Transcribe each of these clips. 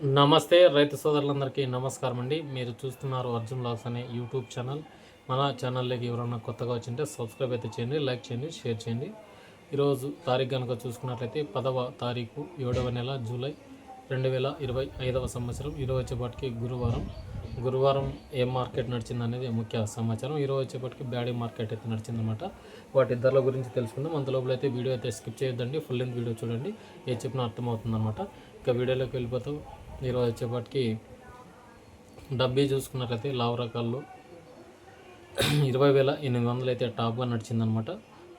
నమస్తే రైతు సోదరులందరికీ నమస్కారం అండి. మీరు చూస్తున్నారు అర్జున్ లాగ్స్ అనే యూట్యూబ్ ఛానల్. మన ఛానల్లోకి ఎవరైనా కొత్తగా వచ్చింటే సబ్స్క్రైబ్ అయితే చేయండి లైక్ చేయండి షేర్ చేయండి. ఈరోజు తారీఖు కనుక చూసుకున్నట్లయితే పదవ తారీఖు ఏడవ నెల జూలై రెండు వేల ఇరవై ఐదవ సంవత్సరం. ఈరోజు వచ్చేపాటికి గురువారం. గురువారం ఏ మార్కెట్ నడిచింది అనేది ముఖ్య సమాచారం. ఈరోజు వచ్చేపాటికి బ్యాడీ మార్కెట్ అయితే నడిచిందనమాట వాటి ధరల గురించి తెలుసుకుందాం. అంత లోపల అయితే వీడియో అయితే స్కిప్ చేయొద్దండి. ఫుల్ లెంత్ వీడియో చూడండి. ఏ చెప్పినా అర్థమవుతుంది అనమాట ఇక వీడియోలోకి వెళ్ళిపోతాం. ఈరోజు వచ్చేపాటికి డబ్బీ చూసుకున్నట్లయితే లావు రకాల్లో ఇరవై వేల ఎనిమిది వందలు అయితే టాప్గా నడిచిందనమాట.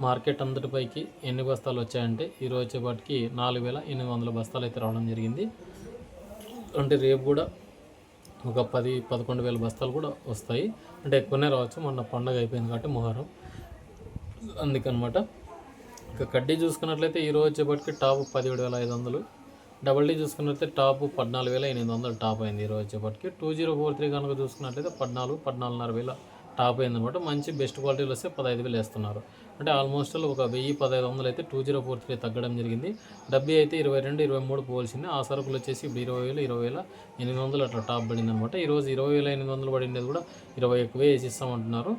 మార్కెట్ అంతటిపైకి ఎన్ని బస్తాలు వచ్చాయంటే ఈరోజు వచ్చేపాటికి నాలుగు వేల ఎనిమిది వందల బస్తాలు అయితే రావడం జరిగింది. అంటే రేపు కూడా ఒక పది పదకొండు వేల బస్తాలు కూడా వస్తాయి. అంటే ఎక్కువనే రావచ్చు మొన్న పండగ అయిపోయింది కాబట్టి మొహరం. అందుకనమాట. ఇక కడ్డీ చూసుకున్నట్లయితే ఈరోజు వచ్చేపాటికి టాప్ పదిహేడు వేల ఐదు వందలు. డబల్ డీ చూసుకున్నట్లయితే టాప్ పద్నాలుగు వేల ఎనిమిది వందలు టాప్ అయింది ఈరోజు వచ్చేపటికి టూ జీరో ఫోర్ త్రీ కనుక చూసుకున్నట్లయితే పద్నాలుగు పద్నాలుగున్నర వేల టాప్ అయింది అనమాట మంచి బెస్ట్ క్వాలిటీలు వస్తే పదహైదు వేలు వేస్తున్నారు. అంటే ఆల్మోస్ట్ ఒక వెయ్యి పదహైదు వందలు అయితే టూ జీరో ఫోర్ త్రీ తగ్గడం జరిగింది. డబ్బీ అయితే ఇరవై రెండు ఇరవై మూడు పోల్సింది ఆ సరుకులు వచ్చేసి ఇప్పుడు ఇరవై వేలు ఇరవై వేల ఎనిమిది వందలు అట్లా టాప్ పడింది అనమాట ఈరోజు ఇరవై వేల ఎనిమిది వందలు పడింది కూడా ఇరవై ఎక్కువే వేసిస్తామంటున్నారు.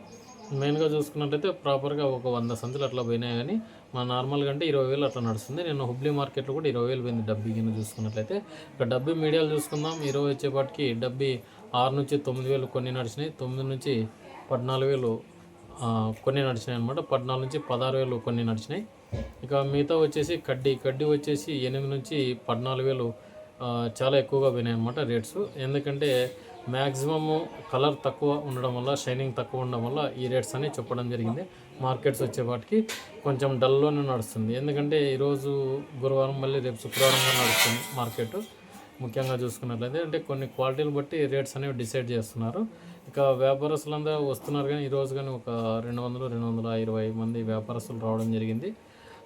మెయిన్గా చూసుకున్నట్లయితే ప్రాపర్గా ఒక వంద సంచులు అట్లా పోయినాయి కానీ మా నార్మల్గా అంటే ఇరవై వేలు అట్లా నడుస్తుంది. నేను హుబ్లీ మార్కెట్లో కూడా ఇరవై వేలు పోయింది డబ్బీ కింద చూసుకున్నట్లయితే. ఇక డబ్బీ మీడియాలు చూసుకుందాం. ఈరోజు వచ్చేపాటికి డబ్బీ ఆరు నుంచి తొమ్మిది వేలు కొన్ని నడిచినాయి. తొమ్మిది నుంచి పద్నాలుగు వేలు కొన్ని నడిచినాయి అనమాట పద్నాలుగు నుంచి పదహారు వేలు కొన్ని నడిచినాయి. ఇక మిగతా వచ్చేసి కడ్డీ. కడ్డీ వచ్చేసి ఎనిమిది నుంచి పద్నాలుగు వేలు చాలా ఎక్కువగా పోయినాయి అనమాట రేట్స్. ఎందుకంటే మ్యాక్సిమము కలర్ తక్కువ ఉండడం వల్ల షైనింగ్ తక్కువ ఉండడం వల్ల ఈ రేట్స్ అని చెప్పడం జరిగింది. మార్కెట్స్ వచ్చేపాటికి కొంచెం డల్లోనే నడుస్తుంది. ఎందుకంటే ఈరోజు గురువారం మళ్ళీ రేపు శుక్రవారంగా నడుస్తుంది మార్కెట్. ముఖ్యంగా చూసుకున్నట్లయితే అంటే కొన్ని క్వాలిటీలు బట్టి రేట్స్ అనేవి డిసైడ్ చేస్తున్నారు. ఇక వ్యాపారస్తులందరూ వస్తున్నారు కానీ ఈరోజు కానీ ఒక రెండు వందలు రెండు వందల ఇరవై మంది వ్యాపారస్తులు రావడం జరిగింది.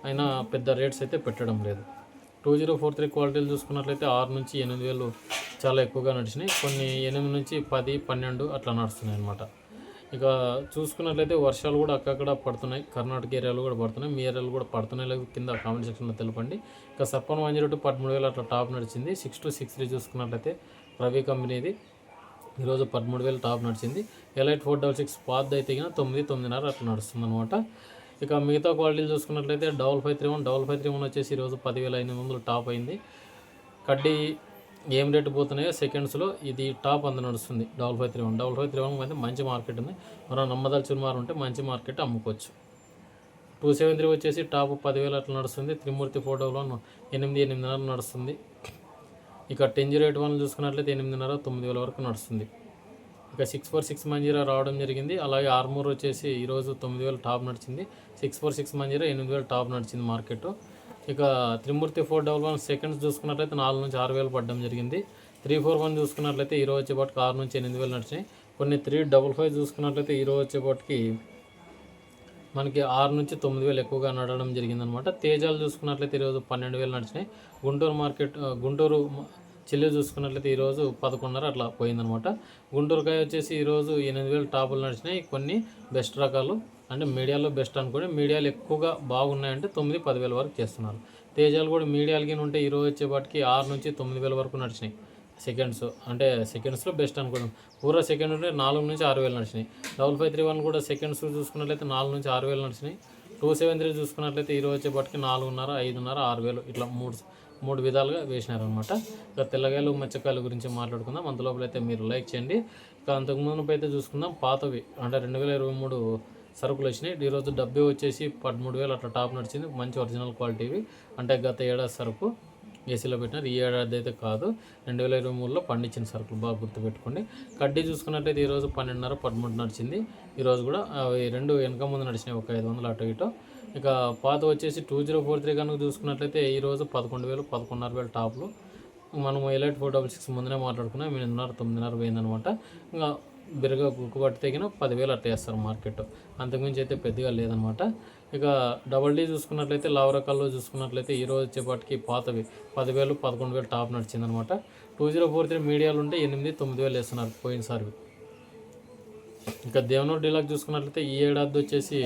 అయినా పెద్ద రేట్స్ అయితే పెట్టడం లేదు. టూ జీరో ఫోర్ త్రీ క్వాలిటీలు చూసుకున్నట్లయితే ఆరు నుంచి ఎనిమిది వేలు చాలా ఎక్కువగా నడిచినాయి. కొన్ని ఎనిమిది నుంచి పది పన్నెండు అట్లా నడుస్తున్నాయి అనమాట ఇక చూసుకున్నట్లయితే వర్షాలు కూడా అక్కడక్కడ పడుతున్నాయి. కర్ణాటక ఏరియాలో కూడా పడుతున్నాయి. మీ ఏరియాలో కూడా పడుతున్నాయి. లేదు కింద కామెంట్ సెక్షన్లో తెలపండి. ఇక సప్పన్ వన్ జీరో టూ పదమూడు వేలు అట్లా టాప్ నడిచింది. సిక్స్ టు సిక్స్ త్రీ చూసుకున్నట్లయితే రవి కంపెనీది ఈరోజు పదమూడు వేలు టాప్ నడిచింది. ఎలైట్ ఫోర్ డబల్ సిక్స్ పాత్ అయితే తొమ్మిది తొమ్మిదిన్నర అట్లా నడుస్తుంది అనమాట ఇక మిగతా క్వాలిటీలు చూసుకున్నట్లయితే double five three one double five three one వచ్చేసి ఈరోజు పదివేల ఎనిమిది వందలు టాప్ అయింది. కడ్డీ ఏం రేటు పోతున్నాయో సెకండ్స్లో ఇది టాప్ అందు నడుస్తుంది. Double five three one. Double five three one అయితే మంచి మార్కెట్ ఉంది. మనం నమ్మదలుచుని మారు ఉంటే మంచి మార్కెట్ అమ్ముకోవచ్చు. టూ సెవెన్ త్రీ వచ్చేసి టాప్ పదివేలు అట్లా నడుస్తుంది. త్రిమూర్తి ఫోటోలో ఎనిమిది ఎనిమిదిన్నర నడుస్తుంది. ఇక టెన్ జీరో ఎయిట్ వన్ చూసుకున్నట్లయితే ఎనిమిదిన్నర తొమ్మిది వేల వరకు నడుస్తుంది. ఇక సిక్స్ ఫోర్ సిక్స్ మంజీరా రావడం జరిగింది. అలాగే ఆర్మూర్ వచ్చేసి ఈరోజు తొమ్మిది వేలు టాప్ నడిచింది. సిక్స్ ఫోర్ సిక్స్ మంజీరా ఎనిమిది వేలు టాప్ నడిచింది మార్కెట్. ఇక Trimurti four double one seconds చూసుకున్నట్లయితే నాలుగు నుంచి ఆరు వేలు పడడం జరిగింది. త్రీ ఫోర్ వన్ చూసుకున్నట్లయితే ఈరోజు వచ్చేపాటికి ఆరు నుంచి ఎనిమిది వేలు నడిచినాయి. కొన్ని త్రీ డబల్ ఫైవ్ చూసుకున్నట్లయితే ఈరోజు వచ్చేపాటికి మనకి ఆరు నుంచి తొమ్మిది వేలు ఎక్కువగా నడవడం జరిగిందనమాట. తేజాలు చూసుకున్నట్లయితే ఈరోజు పన్నెండు వేలు నడిచినాయి. గుంటూరు మార్కెట్ గుంటూరు చెల్లి చిల్లి చూసుకున్నట్లయితే ఈరోజు పదకొండున్నర అట్లా పోయిందనమాట. గుంటూరుకాయ వచ్చేసి ఈరోజు ఎనిమిది వేలు టాపులు నడిచినాయి. కొన్ని బెస్ట్ రకాలు అంటే మీడియాలో బెస్ట్ అనుకోండి. మీడియాలు ఎక్కువగా బాగున్నాయంటే తొమ్మిది పదివేల వరకు చేస్తున్నారు. తేజాలు కూడా మీడియాలకి ఉంటే ఈరోజు వచ్చేపాటికి ఆరు నుంచి తొమ్మిది వేల వరకు నడిచినాయి. సెకండ్స్ అంటే సెకండ్స్లో బెస్ట్ అనుకోవడం పూర్వ సెకండ్ ఉంటే నాలుగు నుంచి ఆరు వేలు నడిచినాయి. డబల్ ఫైవ్ త్రీ వన్ కూడా సెకండ్స్ చూసుకున్నట్లయితే నాలుగు నుంచి ఆరు వేలు నడిచినాయి. టూ సెవెన్ త్రీ చూసుకున్నట్లయితే ఈరోజు వచ్చేపాటికి నాలుగున్నర ఐదున్నర ఆరు వేలు ఇట్లా మూడు మూడు విధాలుగా వేసినారనమాట ఇక తెల్లగాయలు మచ్చకాయల గురించి మాట్లాడుకుందాం. అంతలోపల అయితే మీరు లైక్ చేయండి. ఇక అంతకు ముందు అయితే చూసుకుందాం. పాతవి అంటే రెండు వేల ఇరవై మూడు సరుకులు వచ్చినాయి. ఈరోజు డబ్బే వచ్చేసి పదమూడు వేలు అట్లా టాప్ నడిచింది. మంచి ఒరిజినల్ క్వాలిటీవి అంటే గత ఏడాది సరుకు ఏసీలో పెట్టినారు. ఈ ఏడాది అయితే కాదు. రెండు వేల ఇరవై మూడులో పండించిన సరుకులు బాగా గుర్తుపెట్టుకోండి. కడ్డీ చూసుకున్నట్లయితే ఈరోజు పన్నెండున్నర పదమూడు నడిచింది. ఈరోజు కూడా అవి రెండు వెనక ముందు నడిచినాయి. ఒక ఐదు వందలు అటు ఇటు. ఇక పాత వచ్చేసి టూ జీరో ఫోర్ త్రీ కనుక చూసుకున్నట్లయితే ఈరోజు పదకొండు వేలు పదకొండున్నర వేలు టాప్లు. మనం ఎలైట్ ఫోర్ డబల్ సిక్స్ ముందునే మాట్లాడుకున్నాం. ఎనిమిదిన్నర తొమ్మిదిన్నర పోయిందనమాట. ఇంకా బిరగా గుక్కుబట్టి తెగిన పదివేలు అట్లా వేస్తారు మార్కెట్. అంతకుమించి అయితే పెద్దగా లేదనమాట. ఇక డబల్ డీ చూసుకున్నట్లయితే లావరకాల్లో చూసుకున్నట్లయితే ఈ రోజు వచ్చేపాటికి పాతవి. పదివేలు పదకొండు వేలు టాప్ నడిచిందనమాట. టూ జీరో ఫోర్ త్రీ మీడియాలు ఉంటే ఎనిమిది తొమ్మిది వేలు వేస్తున్నారు పోయినసారి ఇంకా దేవనూరు డీలాక్ చూసుకున్నట్లయితే ఈ ఏడాది వచ్చేసి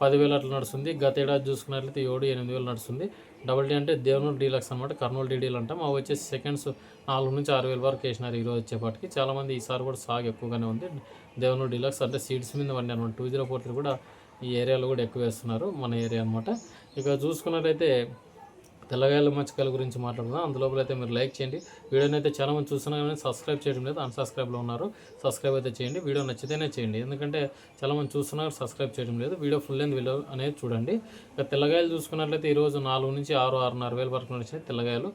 పదివేలు అట్లా నడుస్తుంది. గత ఏడాది చూసుకున్నట్లయితే ఏడు ఎనిమిది వేలు నడుస్తుంది. డబల్ డీ అంటే దేవనూరు డీలక్స్ అనమాట కర్నూలు డీడీలు అంటాం. అవి వచ్చేసి సెకండ్స్ నాలుగు నుంచి ఆరు వేల వరకు వేసినారు ఈరోజు వచ్చేపాటికి. చాలామంది ఈసారి కూడా సాగు ఎక్కువగానే ఉంది. దేవనూరు డీలక్స్ అంటే సీడ్స్ మీద వండి అనమాట టూ జీరో ఫోర్ కూడా ఈ ఏరియాలో కూడా ఎక్కువ వేస్తున్నారు. మన ఏరియా అనమాట ఇక చూసుకున్నట్లయితే తెల్లగాయల మచ్చకాయల గురించి మాట్లాడుకుందాం. అందులోపల అయితే మీరు లైక్ చేయండి. వీడియోని అయితే చాలా మంది చూస్తున్నా కానీ సబ్స్క్రైబ్ చేయడం లేదు. అన్సబ్స్క్రైబ్లో ఉన్నారు. సబ్స్క్రైబ్ అయితే చేయండి. వీడియో నచ్చితేనే చేయండి. ఎందుకంటే చాలా మంది చూస్తున్నారు సబ్స్క్రైబ్ చేయడం లేదు. వీడియో ఫుల్ లెంత్ వీడియో అనేది చూడండి. ఇక తెల్లగాయలు చూసుకున్నట్లయితే ఈరోజు నాలుగు నుంచి ఆరు ఆరున్నర వేల వరకు నడిచాయి తెల్లగాయలు.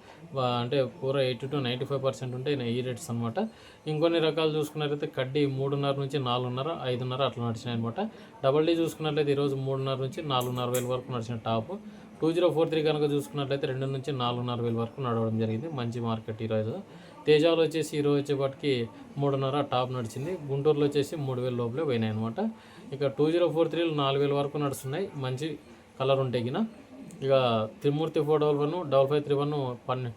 అంటే పూర eighty to ninety five percent ఉంటే ఈ రేట్స్ అనమాట ఇంకొన్ని రకాలు చూసుకున్నట్లయితే కడ్డీ మూడున్నర నుంచి నాలుగున్నర ఐదున్నర అట్లా నడిచినాయి అనమాట డబల్ డీ చూసుకున్నట్లయితే ఈరోజు మూడున్నర నుంచి నాలుగున్నర వేల వరకు నడిచిన top. Two zero four three కనుక చూసుకున్నట్లయితే రెండు నుంచి నాలుగున్నర వేల వరకు నడవడం జరిగింది. మంచి మార్కెట్ ఈరోజు తేజాలో వచ్చేసి ఈరోజు వచ్చేపాటికి మూడున్నర టాప్ నడిచింది. గుంటూరులో వచ్చేసి మూడు వేల లోపలే పోయినాయి అనమాట ఇక టూ జీరో ఫోర్ త్రీలు నాలుగు వేల వరకు నడుస్తున్నాయి. మంచి కలర్ ఉంటే గిన. ఇక Trimurti four double one double five three one పన్నె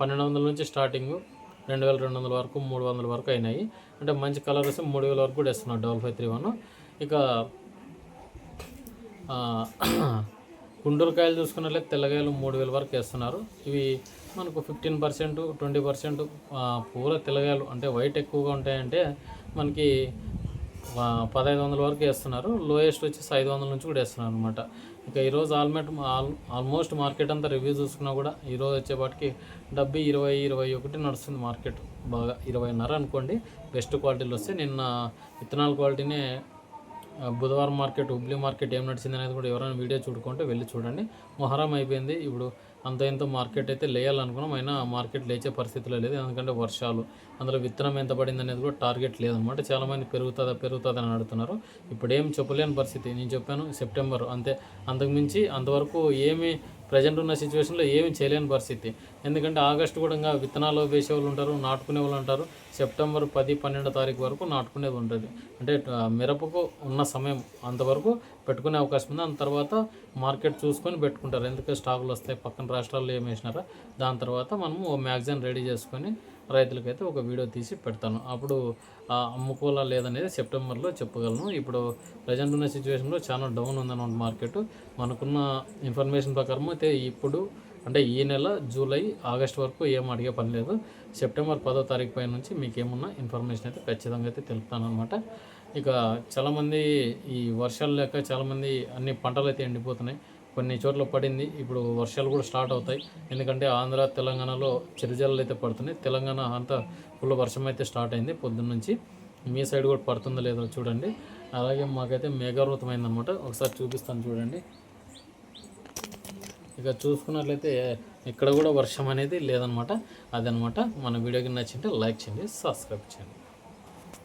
పన్నెండు వందల నుంచి స్టార్టింగ్ రెండు వేల రెండు వందల వరకు మూడు వందల వరకు అయినాయి. అంటే మంచి కలర్ వస్తే మూడు వేల వరకు కూడా ఇస్తున్నాడు డబల్ ఫైవ్ త్రీ వన్. ఇక గుండూరుకాయలు చూసుకున్నట్లయితే తెల్లగాయలు మూడు వేల వరకు వేస్తున్నారు. ఇవి మనకు ఫిఫ్టీన్ పర్సెంట్ ట్వంటీ పర్సెంట్ పూర తెల్లగాయలు అంటే వైట్ ఎక్కువగా ఉంటాయంటే మనకి పదహైదు వందల వరకు వేస్తున్నారు. లోయెస్ట్ వచ్చేసి ఐదు వందల నుంచి కూడా వేస్తున్నారు అనమాట ఇక ఈరోజు ఆల్మెట్ ఆల్ ఆల్మోస్ట్ మార్కెట్ అంతా రివ్యూ చూసుకున్నా కూడా ఈరోజు వచ్చేపాటికి డెబ్బై ఇరవై ఇరవై ఒకటి నడుస్తుంది మార్కెట్ బాగా ఇరవైన్నర అనుకోండి బెస్ట్ క్వాలిటీలు వస్తే నిన్న విత్తనాల క్వాలిటీనే బుధవారం మార్కెట్ హుబ్లీ మార్కెట్ ఏం నడిచింది అనేది కూడా ఎవరైనా వీడియో చూడుకుంటే వెళ్ళి చూడండి. మొహరం అయిపోయింది. ఇప్పుడు అంత ఇంత మార్కెట్ అయితే లేయాలనుకున్నాం. అయినా మార్కెట్ లేచే పరిస్థితిలో లేదు. ఎందుకంటే వర్షాలు అందులో విత్తనం ఎంత పడింది అనేది కూడా టార్గెట్ లేదనమాట చాలామంది పెరుగుతుందా పెరుగుతుందా అని అడుగుతున్నారు. ఇప్పుడు ఏం చెప్పలేని పరిస్థితి. నేను చెప్పాను సెప్టెంబర్ అంతే. అంతకుమించి అంతవరకు ఏమి ప్రజెంట్ ఉన్న సిచ్యువేషన్లో ఏమి చేయలేని పరిస్థితి. ఎందుకంటే ఆగస్టు కూడా ఇంకా విత్తనాలు వేసే వాళ్ళు ఉంటారు నాటుకునే వాళ్ళు ఉంటారు. సెప్టెంబర్ పది పన్నెండో తారీఖు వరకు నాటుకునేది ఉంటుంది అంటే మిరపకు ఉన్న సమయం అంతవరకు పెట్టుకునే అవకాశం ఉంది. దాని తర్వాత మార్కెట్ చూసుకొని పెట్టుకుంటారు. ఎందుకంటే స్టాకులు వస్తాయి పక్కన రాష్ట్రాల్లో ఏమేసినారా దాని తర్వాత మనము ఓ మ్యాగజైన్ రెడీ చేసుకొని రైతులకైతే ఒక వీడియో తీసి పెడతాను. అప్పుడు అమ్ముకోవాలా లేదనేది సెప్టెంబర్లో చెప్పగలను. ఇప్పుడు ప్రజెంట్ ఉన్న సిచ్యువేషన్లో చాలా డౌన్ ఉందన్నమాట మార్కెట్. మనకున్న ఇన్ఫర్మేషన్ ప్రకారం అయితే ఇప్పుడు అంటే ఈ నెల జూలై ఆగస్ట్ వరకు ఏం అడిగే పని లేదు. సెప్టెంబర్ పదో తారీఖు పై నుంచి మీకు ఏమున్న ఇన్ఫర్మేషన్ అయితే ఖచ్చితంగా అయితే తెలుపుతాను అనమాట ఇక చాలామంది ఈ వర్షాలు లేక చాలామంది అన్ని పంటలు అయితే ఎండిపోతున్నాయి. కొన్ని చోట్ల పడింది. ఇప్పుడు వర్షాలు కూడా స్టార్ట్ అవుతాయి. ఎందుకంటే ఆంధ్ర తెలంగాణలో చిరుజల్లు అయితే పడుతున్నాయి. తెలంగాణ అంతా ఫుల్ వర్షం అయితే స్టార్ట్ అయింది పొద్దున్న నుంచి. మీ సైడ్ కూడా పడుతుందో లేదో చూడండి. అలాగే మాకైతే మేఘావృతమైందనమాట ఒకసారి చూపిస్తాను చూడండి. ఇక చూసుకున్నట్లయితే ఇక్కడ కూడా వర్షం అనేది లేదనమాట అదనమాట మన వీడియోకి నచ్చింటే లైక్ చేయండి సబ్స్క్రైబ్ చేయండి.